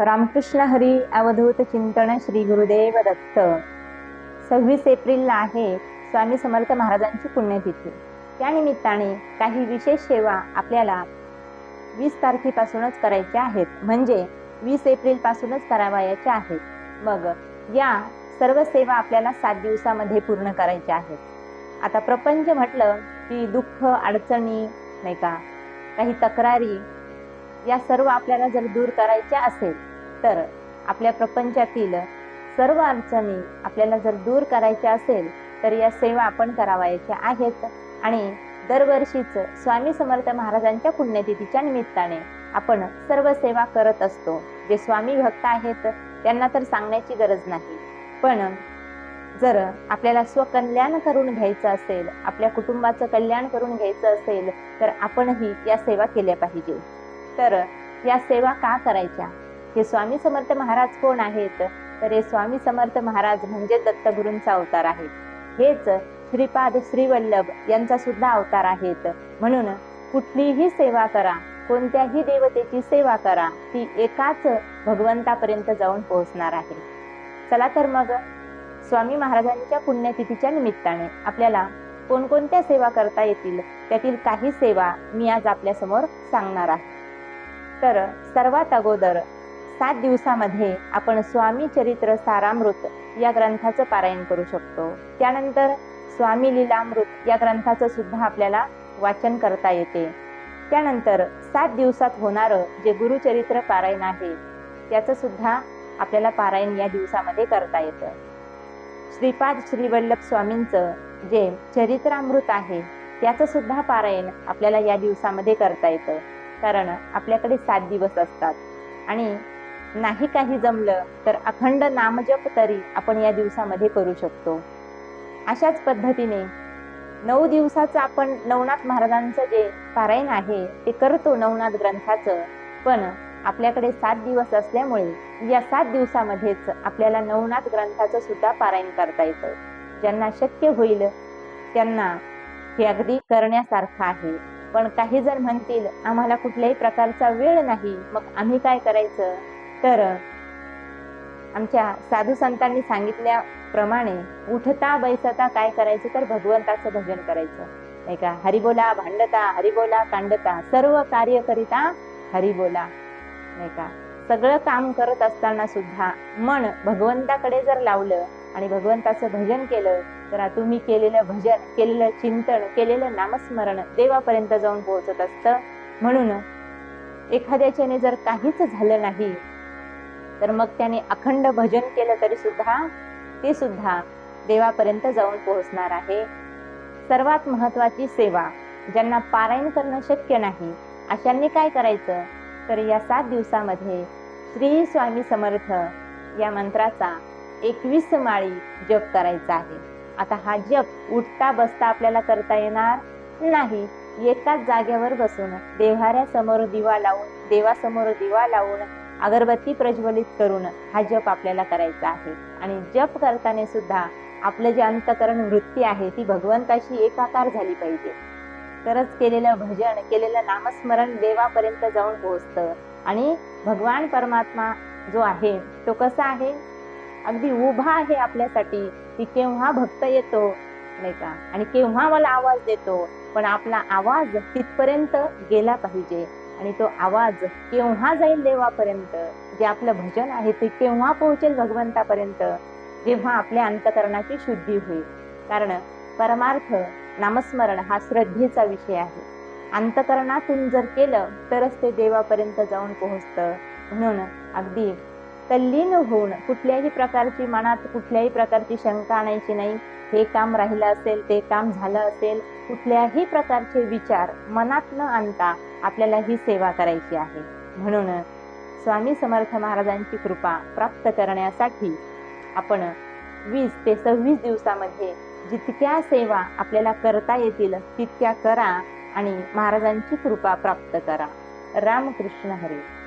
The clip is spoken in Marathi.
रामकृष्ण हरी अवधूत चिंतन श्री गुरुदेव दत्त. सव्वीस एप्रिलला आहे स्वामी समर्थ महाराजांची पुण्यतिथी. त्यानिमित्ताने काही विशेष सेवा आपल्याला वीस तारखेपासूनच करायच्या आहेत. म्हणजे वीस एप्रिलपासूनच करावयाच्या आहेत. मग या सर्व सेवा आपल्याला सात दिवसामध्ये पूर्ण करायच्या आहेत. आता प्रपंच म्हटलं की दुःख अडचणी नाही का? काही तक्रारी या सर्व आपल्याला जर दूर करायच्या असेल तर आपल्या प्रपंचातील सर्व अडचणी आपल्याला जर दूर करायच्या असेल तर या सेवा आपण करावायच्या आहेत. आणि दरवर्षीच स्वामी समर्थ महाराजांच्या पुण्यतिथीच्या निमित्ताने आपण सर्व सेवा करत असतो. जे स्वामी भक्त आहेत त्यांना तर सांगण्याची गरज नाही. पण जर आपल्याला स्वकल्याण करून घ्यायचं असेल आपल्या कुटुंबाचं कल्याण करून घ्यायचं असेल तर आपणही या सेवा केल्या पाहिजे. तर या सेवा का करायच्या? हे स्वामी समर्थ महाराज कोण आहेत? तर हे स्वामी समर्थ महाराज म्हणजे दत्तगुरूंचा अवतार आहे हेच श्रीपाद श्रीवल्लभ यांचा सुद्धा अवतार आहेत. म्हणून कुठलीही सेवा करा कोणत्याही देवतेची सेवा करा ती एकाच भगवंतापर्यंत जाऊन पोहोचणार आहे. चला तर मग स्वामी महाराजांच्या पुण्यतिथीच्या निमित्ताने आपल्याला कोणकोणत्या सेवा करता येतील? त्यातील काही सेवा मी आज आपल्यासमोर सांगणार आहे. तर सर्वात अगोदर सात दिवसामध्ये आपण स्वामी चरित्र सारामृत या ग्रंथाचं पारायण करू शकतो. त्यानंतर स्वामी लीलामृत या ग्रंथाचं सुद्धा आपल्याला वाचन करता येते. त्यानंतर सात दिवसात होणारं जे गुरुचरित्र पारायण आहे त्याचं सुद्धा आपल्याला पारायण या दिवसामध्ये करता येतं. श्रीपाद श्रीवल्लभ स्वामींचं जे चरित्रामृत आहे त्याचं सुद्धा पारायण आपल्याला या दिवसामध्ये करता येतं. कारण आपल्याकडे सात दिवस असतात. आणि नाही काही जमलं तर अखंड नामजप तरी आपण या दिवसामध्ये करू शकतो. अशाच पद्धतीने नऊ दिवसाचं आपण नवनाथ महाराजांचं जे पारायण आहे ते करतो नवनाथ ग्रंथाचं. पण आपल्याकडे सात दिवस असल्यामुळे या सात दिवसामध्येच आपल्याला नवनाथ ग्रंथाचं सुद्धा पारायण करता येतं. ज्यांना शक्य होईल त्यांना हे अगदी करण्यासारखं आहे. पण काही जर म्हणतील आम्हाला कुठल्याही प्रकारचा वेळ नाही मग आम्ही काय करायचं? तर आमच्या साधू संतांनी सांगितल्याप्रमाणे उठता बैसता काय करायचं? तर भगवंताचं भजन करायचं. नाही का? हरिबोला भांडता हरिबोला कांडता सर्व कार्य करिता हरिबोला. नाही का? सगळं काम करत असताना सुद्धा मन भगवंताकडे जर लावलं आणि भगवंताचं भजन केलं तर तुम्ही केलेलं भजन केलेलं चिंतन केलेलं नामस्मरण देवापर्यंत जाऊन पोहोचत असतं. म्हणून एखाद्याच्याने जर काहीच झालं नाही तर मग त्याने अखंड भजन केलं तरी सुद्धा ते सुद्धा देवापर्यंत जाऊन पोहोचणार आहे. सर्वात महत्वाची सेवा ज्यांना पारायण करणं शक्य नाही अशांनी काय करायचं? तर या सात दिवसामध्ये श्री स्वामी समर्थ या मंत्राचा एकवीस माळी जप करायचा आहे. आता हा जप उठता बसता आपल्याला करता येणार नाही. एकाच जागेवर बसून देव्हाऱ्यासमोर दिवा लावून देवासमोर दिवा लावून अगरबत्ती प्रज्वलित करून हा जप आपल्याला करायचा आहे. आणि जप करताना सुद्धा आपलं जे अंतकरण वृत्ती आहे ती भगवंताशी एकाकार झाली पाहिजे. तरच केलेलं भजन केलेलं नामस्मरण देवापर्यंत जाऊन पोहोचतं. आणि भगवान परमात्मा जो आहे तो कसा आहे? अगदी उभा आहे आपल्यासाठी की केव्हा भक्त येतो नाही का? आणि केव्हा मला आवाज देतो पण आपला आवाज तिथपर्यंत गेला पाहिजे. आणि तो आवाज केव्हा जाईल देवापर्यंत? जे आपलं भजन आहे ते केव्हा पोहोचेल भगवंतापर्यंत? जेव्हा आपल्या अंतकरणाची शुद्धी होईल. कारण परमार्थ नामस्मरण हा श्रद्धेचा विषय आहे. अंतकरणातून जर केलं तरच ते देवापर्यंत जाऊन पोहोचतं. म्हणून अगदी तल्लीन होऊन कुठल्याही प्रकारची मनात कुठल्याही प्रकारची शंका आणायची नाही. हे काम राहिलं असेल ते काम झालं असेल कुठल्याही प्रकारचे विचार मनात न आणता आपल्याला ही सेवा करायची आहे. म्हणून स्वामी समर्थ महाराजांची कृपा प्राप्त करण्यासाठी आपण वीस ते सव्वीस दिवसामध्ये जितक्या सेवा आपल्याला करता येतील तितक्या करा आणि महाराजांची कृपा प्राप्त करा. रामकृष्ण हरी.